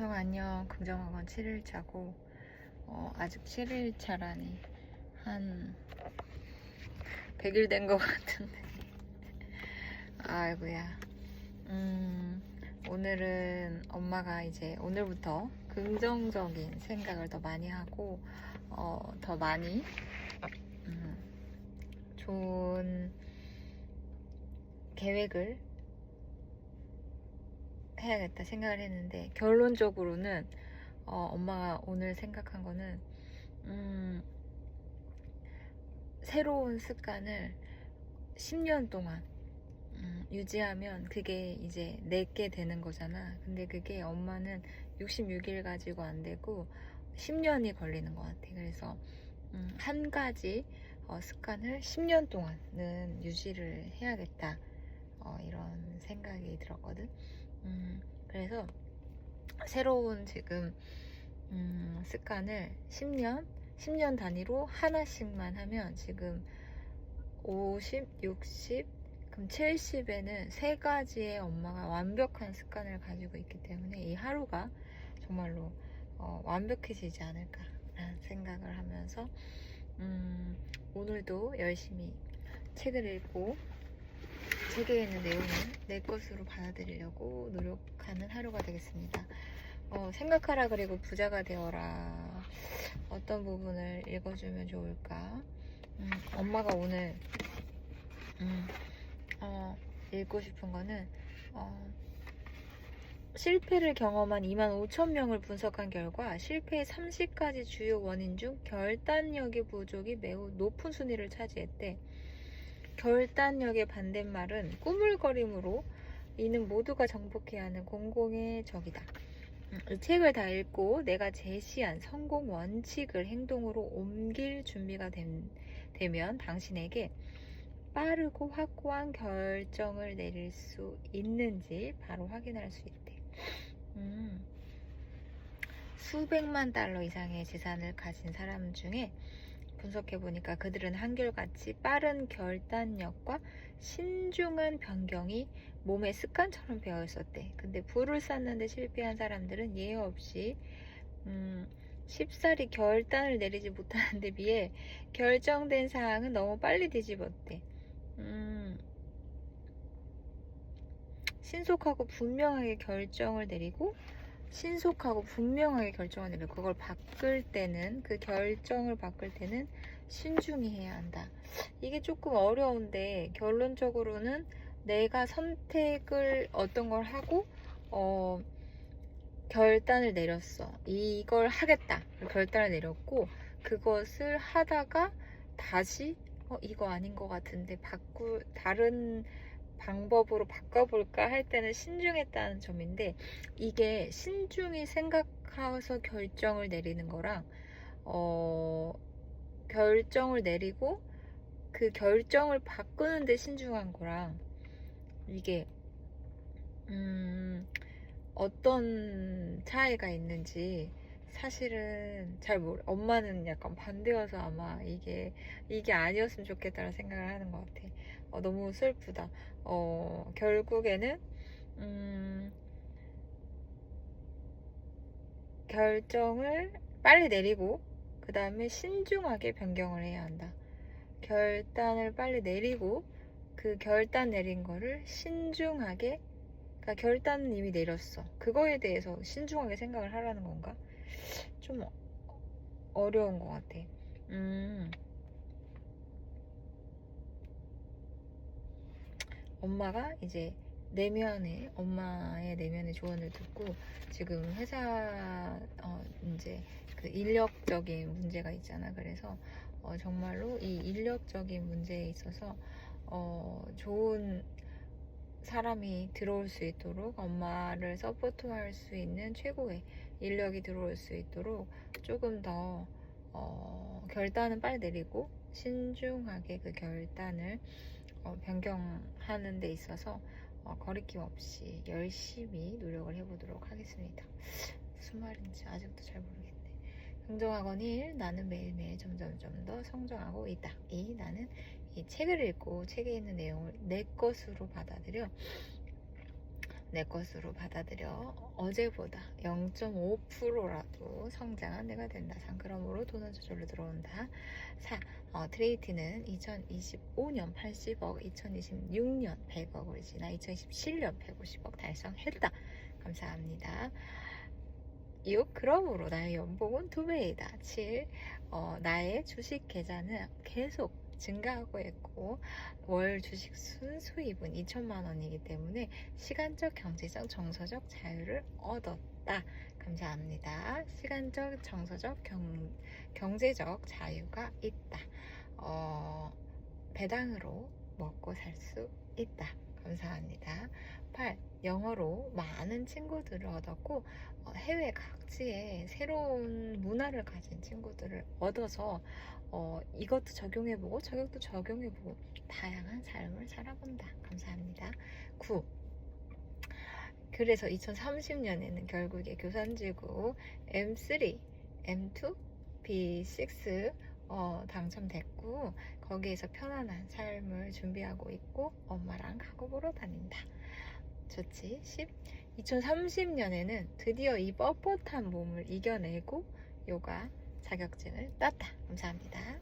삼성 안녕 긍정학원 7일차고 어, 아직 7일차라니 한 100일 된 것 같은데. 아이고야. 음, 오늘은 엄마가 이제 오늘부터 긍정적인 생각을 더 많이 하고 어, 더 많이 음, 좋은 계획을 해야겠다 생각을 했는데 결론적으로는 어, 엄마가 오늘 생각한 거는 음, 새로운 습관을 10년 동안 음, 유지하면 그게 이제 내게 되는 거잖아. 근데 그게 엄마는 66일 가지고 안 되고 10년이 걸리는 것 같아. 그래서 음, 한 가지 어, 습관을 10년 동안은 유지를 해야겠다. 어, 이런 생각이 들었거든. 음, 그래서 새로운 지금 음, 습관을 10년, 10년 단위로 하나씩만 하면 지금 50, 60, 그럼 70에는 세 가지의 엄마가 완벽한 습관을 가지고 있기 때문에 이 하루가 정말로 어, 완벽해지지 않을까라는 생각을 하면서 음, 오늘도 열심히 책을 읽고 책에 있는 내용을 내 것으로 받아들이려고 노력하는 하루가 되겠습니다. 어, 생각하라 그리고 부자가 되어라. 어떤 부분을 읽어주면 좋을까? 음, 엄마가 오늘 음, 어, 읽고 싶은 거는 어, 실패를 경험한 2만 5천 명을 분석한 결과 실패의 30가지 주요 원인 중 결단력의 부족이 매우 높은 순위를 차지했대. 결단력의 반대말은 꾸물거림으로 이는 모두가 정복해야 하는 공공의 적이다. 음, 이 책을 다 읽고 내가 제시한 성공 원칙을 행동으로 옮길 준비가 된, 되면 당신에게 빠르고 확고한 결정을 내릴 수 있는지 바로 확인할 수 있대. 음, 수백만 달러 이상의 재산을 가진 사람 중에 분석해 보니까 그들은 한결같이 빠른 결단력과 신중한 변경이 몸의 습관처럼 배어 있었대. 근데 불을 쌓는데 실패한 사람들은 예외 없이 음, 쉽사리 결단을 내리지 못하는 데 비해 결정된 사항은 너무 빨리 뒤집었대. 음, 신속하고 분명하게 결정을 내리고 신속하고 분명하게 내리고 그걸 바꿀 때는 그 결정을 바꿀 때는 신중히 해야 한다. 이게 조금 어려운데 결론적으로는 내가 선택을 어떤 걸 하고 어, 결단을 내렸어. 이걸 하겠다. 결단을 내렸고 그것을 하다가 다시 어, 이거 아닌 것 같은데 바꾸 다른 방법으로 바꿔볼까 할 때는 신중했다는 점인데 이게 신중히 생각해서 결정을 내리는 거랑 어, 결정을 내리고 그 결정을 바꾸는데 신중한 거랑 이게 음, 어떤 차이가 있는지 사실은 잘 모르. 엄마는 약간 반대여서 아마 이게 이게 아니었으면 좋겠다는 생각을 하는 것 같아. 어, 너무 슬프다. 어, 결국에는 음, 결정을 빨리 내리고 그 다음에 신중하게 변경을 해야 한다. 결단을 빨리 내리고 그 결단 내린 거를 신중하게 그러니까 결단은 이미 내렸어. 그거에 대해서 신중하게 생각을 하라는 건가? 좀 어려운 것 같아. 음. 엄마가 이제 내면에 엄마의 내면의 조언을 듣고 지금 회사 어 이제 그 인력적인 문제가 있잖아. 그래서 어 정말로 이 인력적인 문제에 있어서 어 좋은 사람이 들어올 수 있도록 엄마를 서포트할 수 있는 최고의 인력이 들어올 수 있도록 조금 더 어, 결단은 빨리 내리고 신중하게 그 결단을 어, 변경하는 데 있어서 어, 거리낌 없이 열심히 노력을 해보도록 하겠습니다. 무슨 말인지 아직도 잘 모르겠네. 긍정학원 1 나는 매일매일 점점점 더 성장하고 있다. 2 나는 이 책을 읽고 책에 있는 내용을 내 것으로 받아들여 내 것으로 받아들여 어제보다 0.5%라도 성장한 내가 된다. 3. 그러므로 돈은 저절로 들어온다. 4. 어, 트레이티는 2025년 80억, 2026년 100억을 지나 2027년 150억 달성했다. 감사합니다. 6. 그러므로 나의 연봉은 두 배이다. 7. 어, 나의 주식 계좌는 계속 증가하고 있고 월 주식 순수입은 2천만 원이기 때문에 시간적, 경제적, 정서적 자유를 얻었다. 감사합니다. 시간적, 정서적, 경, 경제적 자유가 있다. 어, 배당으로 먹고 살 수 있다. 감사합니다. 8. 영어로 많은 친구들을 얻었고 어, 해외 각지에 새로운 문화를 가진 친구들을 얻어서 어, 이것도 적용해보고 저것도 적용해보고 다양한 삶을 살아본다. 감사합니다. 9. 그래서 2030년에는 결국에 교산지구 M3, M2, B6 어, 당첨됐고 거기에서 편안한 삶을 준비하고 있고 엄마랑 보러 다닌다. 좋지. 10. 2030년에는 드디어 이 뻣뻣한 몸을 이겨내고 요가 자격증을 땄다. 감사합니다.